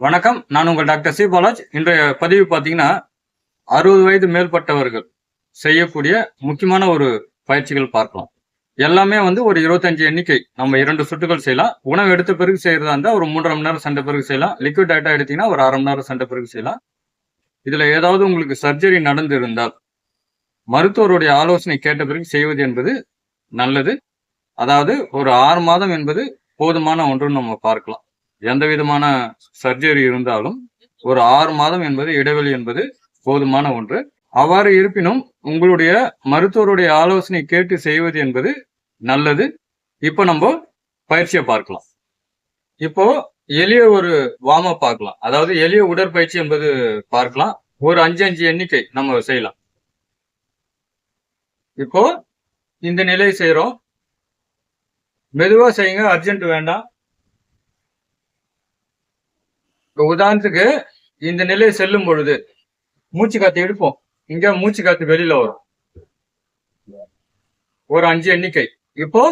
வணக்கம். நான் உங்கள் டாக்டர் சி. பாலாஜ். இன்றைய பதிவு பார்த்தீங்கன்னா அறுபது வயது மேற்பட்டவர்கள் செய்யக்கூடிய முக்கியமான ஒரு பயிற்சிகள் பார்க்கலாம். எல்லாமே வந்து ஒரு இருபத்தஞ்சு எண்ணிக்கை. நம்ம இரண்டு சுட்டுகள் செய்யலாம். உணவு எடுத்த பிறகு செய்யறதா இருந்தால் ஒரு மூன்றரை மணி நேரம் சண்டை பிறகு செய்யலாம். லிக்விட் டேட்டா எடுத்தீங்கன்னா ஒரு அரை மணி நேரம் சண்டை பிறகு செய்யலாம். இதுல ஏதாவது உங்களுக்கு சர்ஜரி நடந்து இருந்தால் மருத்துவருடைய ஆலோசனை கேட்ட பிறகு செய்வது என்பது நல்லது. அதாவது ஒரு ஆறு மாதம் என்பது போதுமான ஒன்றுன்னு நம்ம பார்க்கலாம். எந்த விதமான சர்ஜரி இருந்தாலும் ஒரு ஆறு மாதம் என்பது இடைவெளி என்பது போதுமான ஒன்று. அவ்வாறு இருப்பினும் உங்களுடைய மருத்துவருடைய ஆலோசனை கேட்டு செய்வது என்பது நல்லது. இப்போ நம்ம பயிற்சியை பார்க்கலாம். இப்போ எளிய ஒரு வார்ம் அப் பார்க்கலாம். அதாவது எளிய உடற்பயிற்சி என்பது பார்க்கலாம். ஒரு அஞ்சு அஞ்சு எண்ணிக்கை நம்ம செய்யலாம். இப்போ இந்த நிலையை செய்கிறோம் மெதுவாக செய்யுங்க அர்ஜென்ட் வேண்டாம். இப்போ உதாரணத்துக்கு இந்த நிலை செல்லும் பொழுது மூச்சு காத்து எடுப்போம். இங்க மூச்சு காத்து வெளியில வரும். ஒரு அஞ்சு எண்ணிக்கை. இப்போ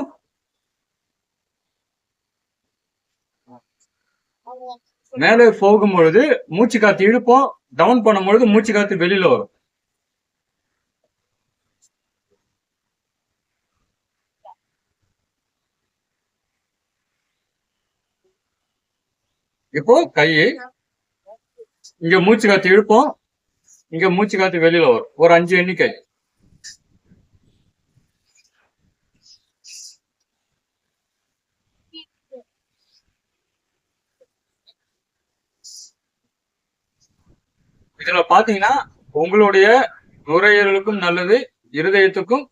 மேலே போகும் பொழுது மூச்சு காத்து இழுப்போம். டவுன் பண்ணும் பொழுது மூச்சு காத்து வெளியில வரும். இப்போ கை இங்க மூச்சு காத்து இழுப்போம். இங்க மூச்சு காத்து வெளியில வரும். ஒரு அஞ்சு எண்ணிக்கை. இதுல பாத்தீங்கன்னா உங்களுடைய நுரையீரலுக்கும் நல்லது இருதயத்துக்கும்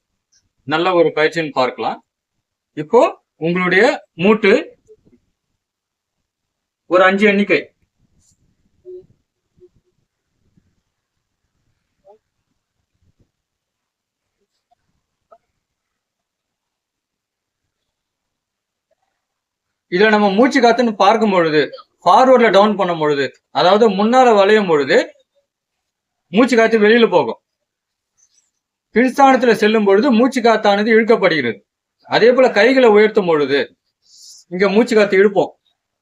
நல்ல ஒரு பயிற்சின்னு பார்க்கலாம். இப்போ உங்களுடைய மூட்டு ஒரு அஞ்சு எண்ணிக்கை. இதுல நம்ம மூச்சு காத்துன்னு பார்க்கும் பொழுது ஃபார்வர்ட்ல டவுன் பண்ணும் பொழுது அதாவது முன்னால வளையும் பொழுது மூச்சு காத்து வெளியில போகும். பின்ஸ்தானத்துல செல்லும் பொழுது மூச்சு காத்தானது இழுக்கப்படுகிறது. அதே போல கைகளை உயர்த்தும் பொழுது இங்க மூச்சு காத்து இழுப்போம்.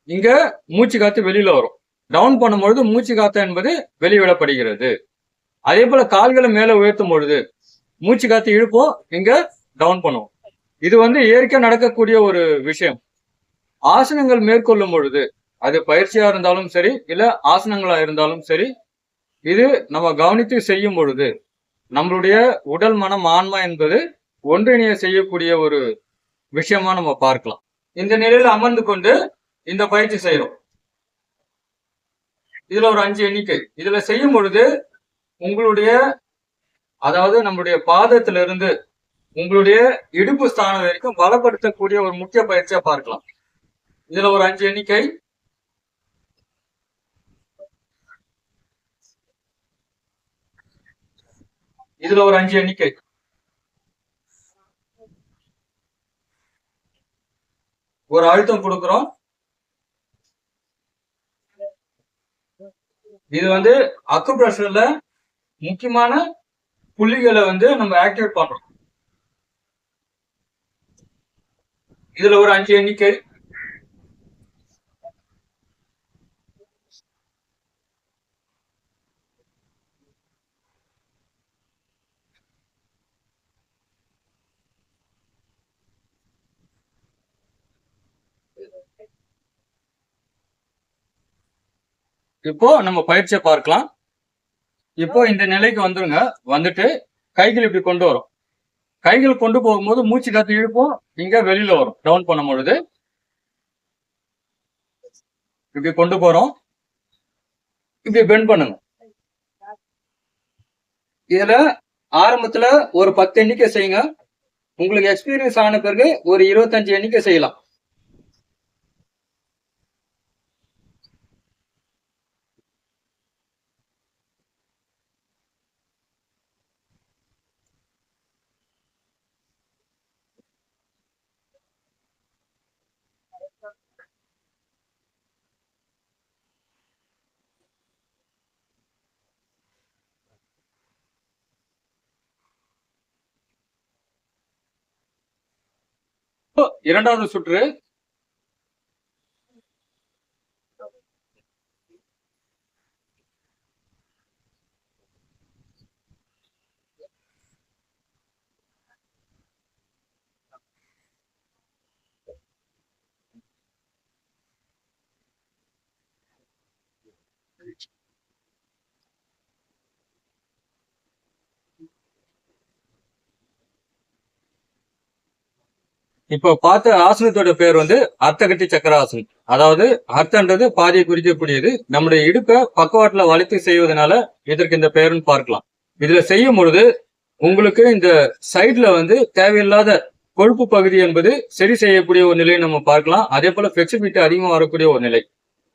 இங்க மூச்சு காத்து வெளியில வரும். டவுன் பண்ணும்பொழுது மூச்சு காத்து என்பது வெளிவிடப்படுகிறது. அதே போல கால்களை மேல உயர்த்தும் பொழுது மூச்சு காத்து இழுப்போம் இங்க டவுன் பண்ணுவோம். இது வந்து இயற்கை நடக்கக்கூடிய ஒரு விஷயம். ஆசனங்கள் மேற்கொள்ளும் பொழுது அது பயிற்சியா இருந்தாலும் சரி இல்ல ஆசனங்களா இருந்தாலும் சரி இது நம்ம கவனித்து செய்யும் பொழுது நம்மளுடைய உடல் மனம் ஆன்மா என்பது ஒன்றிணைய செய்யக்கூடிய ஒரு விஷயமா நம்ம பார்க்கலாம். இந்த நிலையில அமர்ந்து கொண்டு இந்த பயிற்சி செய்யறோம். இதுல ஒரு அஞ்சு எண்ணிக்கை. இதுல செய்யும் பொழுது உங்களுடைய அதாவது நம்மளுடைய பாதத்துல இருந்து உங்களுடைய இடுப்பு ஸ்தானம் வரைக்கும் பலப்படுத்தக்கூடிய ஒரு முக்கிய பயிற்சியா பார்க்கலாம். இதுல ஒரு அஞ்சு எண்ணிக்கை. இதுல ஒரு அஞ்சு எண்ணிக்கை. ஒரு அழுத்தம் கொடுக்குறோம். இது வந்து அக்குபிரஷர்ல முக்கியமான புள்ளிகளை வந்து நம்ம ஆக்டிவேட் பண்றோம். இதுல ஒரு அஞ்சு எண்ணிக்கை இப்போ நம்ம பயிற்சியை பார்க்கலாம். இப்போ இந்த நிலைக்கு வந்துருங்க. வந்துட்டு கைகள் இப்படி கொண்டு வரும். கைகள் கொண்டு போகும்போது மூச்சு காத்து இழுப்போம். இங்க வெளியில வரும். டவுன் பண்ணும் பொழுது. இப்படி கொண்டு போறோம். இப்படி பெண்ட் பண்ணுங்க. இதுல ஆரம்பத்துல ஒரு பத்து எண்ணிக்கை செய்யுங்க. உங்களுக்கு எக்ஸ்பீரியன்ஸ் ஆன பிறகு ஒரு இருபத்தஞ்சு எண்ணிக்கை செய்யலாம். இரண்டாவது சுற்று. இப்போ பார்த்த ஆசனத்தோட பேர் வந்து அர்த்தகட்டி சக்கராசன். அதாவது அர்த்தன்றது பாதியை குறிக்கக்கூடியது. நம்முடைய இடுப்பை பக்கவாட்டில் வளைத்து செய்வதனால இதற்கு இந்த பெயர்னு பார்க்கலாம். இதுல செய்யும் பொழுது உங்களுக்கு இந்த சைட்ல வந்து தேவையில்லாத கொழுப்பு பகுதி என்பது சரி செய்யக்கூடிய ஒரு நிலையை நம்ம பார்க்கலாம். அதே போல பிளெக்சிபிலிட்டி அதிகமாக வரக்கூடிய ஒரு நிலை.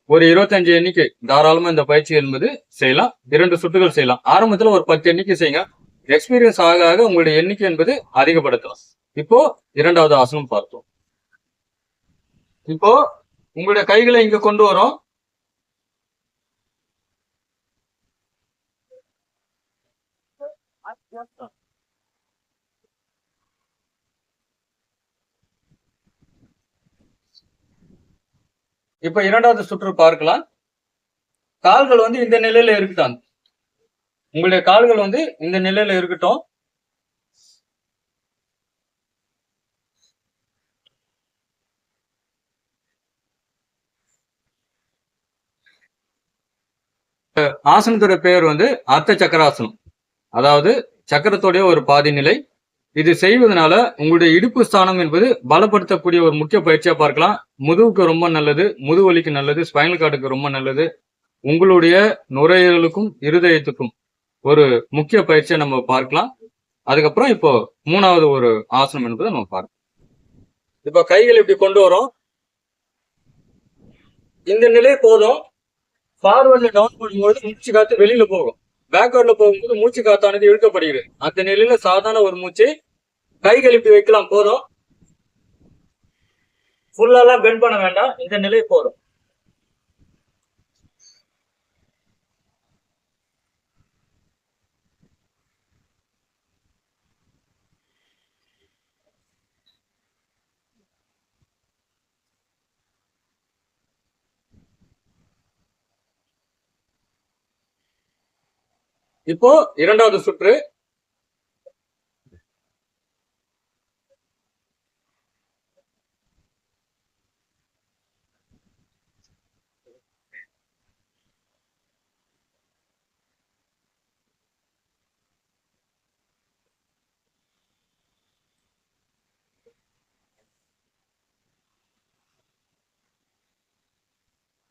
ஒரு இருபத்தஞ்சு எண்ணிக்கை தாராளமா இந்த பயிற்சி என்பது செய்யலாம். இரண்டு சுட்டுகள் செய்யலாம். ஆரம்பத்துல ஒரு பத்து எண்ணிக்கை செய்யுங்க. எக்ஸ்பீரியன்ஸ் ஆக ஆக உங்களுடைய எண்ணிக்கை என்பது அதிகப்படுத்தலாம். இப்போ இரண்டாவது ஆசனம் பார்த்தோம். இப்போ உங்களுடைய கைகளை இங்க கொண்டு வரும். இப்ப இரண்டாவது சுற்று பார்க்கலாம். கால்கள் வந்து இந்த நிலையில இருக்கட்டும். உங்களுடைய கால்கள் வந்து இந்த நிலையில இருக்கட்டும். ஆசனத்தோட பெயர் வந்து அர்த்த சக்கராசனம். அதாவது சக்கரத்தோடைய ஒரு பாதி நிலை இது செய்வதனால உங்களுடைய இடுப்பு ஸ்தானம் என்பது பலப்படுத்தக்கூடிய ஒரு முக்கிய பயிற்சியா பார்க்கலாம். முதுகுக்கு ரொம்ப நல்லது முதுவலிக்கு நல்லது ஸ்பைனல் கார்டுக்கு ரொம்ப நல்லது. உங்களுடைய நுரையீரலுக்கும் இருதயத்துக்கும் ஒரு முக்கிய பயிற்சியை நம்ம பார்க்கலாம். அதுக்கப்புறம் இப்போ மூணாவது ஒரு ஆசனம் என்பதை நம்ம பார்க்கலாம். இப்போ கைகள் இப்படி கொண்டு வரோம். இந்த நிலை போதும். ஃபார்வர்டில் டவுன் பண்ணும்போது மூச்சு காத்து வெளியில போகும். பேக்வர்ட்ல போகும்போது மூச்சு காத்தானது இழுக்கப்படுகிறது. அந்த நிலையில சாதாரண ஒரு மூச்சு கை கழிப்பி வைக்கலாம். போதும். ஃபுல்லாலாம் பெண்ட் பண்ண வேண்டாம். இந்த நிலை போதும். இப்போ இரண்டாவது சுற்று.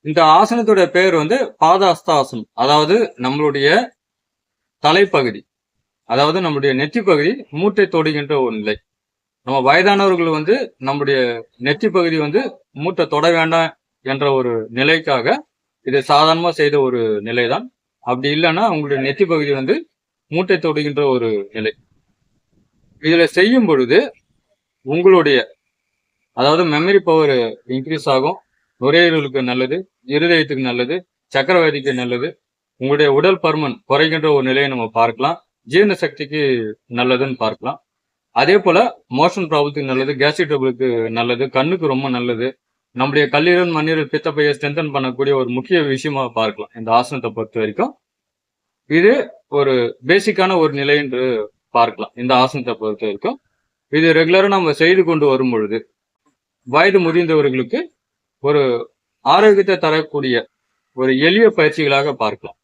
இந்த ஆசனத்துடைய பேர் வந்து பாதாஸ்தாசனம். அதாவது நம்மளுடைய தலைப்பகுதி. அதாவது நம்முடைய நெற்றி பகுதி மூட்டை தொடுகின்ற ஒரு நிலை. நம்ம வயதானவர்கள் வந்து நம்முடைய நெற்றி பகுதி வந்து மூட்டை தொட வேண்டாம் என்ற ஒரு நிலைக்காக இதை சாதாரணமாக செய்த ஒரு நிலைதான். அப்படி இல்லைன்னா அவங்களுடைய நெற்றி பகுதி வந்து மூட்டை தொடுகின்ற ஒரு நிலை. இதில் செய்யும் பொழுது உங்களுடைய அதாவது மெமரி பவர் இன்க்ரீஸ் ஆகும். நுரையீரலுக்கு நல்லது இருதயத்துக்கு நல்லது சக்கரவர்த்திக்கு நல்லது உங்களுடைய உடல் பருமன் குறைகின்ற ஒரு நிலையை நம்ம பார்க்கலாம். ஜீரண சக்திக்கு நல்லதுன்னு பார்க்கலாம். அதே போல மோஷன் ப்ராப்ளத்துக்கு நல்லது கேஸ்ட்ரிக் ட்ரபிளுக்கு நல்லது கண்ணுக்கு ரொம்ப நல்லது. நம்முடைய கல்லீரல் மண்ணீரல் பித்தப்பையை ஸ்ட்ரென்தன் பண்ணக்கூடிய ஒரு முக்கிய விஷயமா பார்க்கலாம். இந்த ஆசனத்தை பொறுத்த வரைக்கும். இது ஒரு பேசிக்கான ஒரு நிலை என்று பார்க்கலாம். இந்த ஆசனத்தை பொறுத்த வரைக்கும். இது ரெகுலராக நம்ம செய்து கொண்டு வரும் பொழுது வயது முதிர்ந்தவர்களுக்கு ஒரு ஆரோக்கியத்தை தரக்கூடிய ஒரு எளிய பயிற்சிகளாக பார்க்கலாம்.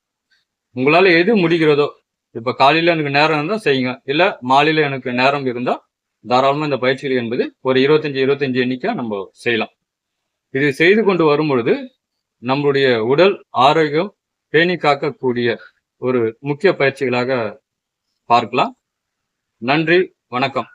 உங்களால் எது முடிகிறதோ இப்போ காலையில் எனக்கு நேரம் இருந்தால் செய்யுங்க. இல்லை மாலையில் எனக்கு நேரம் இருந்தால் தாராளமாக இந்த பயிற்சிகள் என்பது ஒரு இருபத்தஞ்சி இருபத்தஞ்சு எண்ணிக்கை நம்ம செய்யலாம். இது செய்து கொண்டு வரும் பொழுது நம்மளுடைய உடல் ஆரோக்கியம் பேணி காக்கக்கூடிய ஒரு முக்கிய பயிற்சிகளாக பார்க்கலாம். நன்றி வணக்கம்.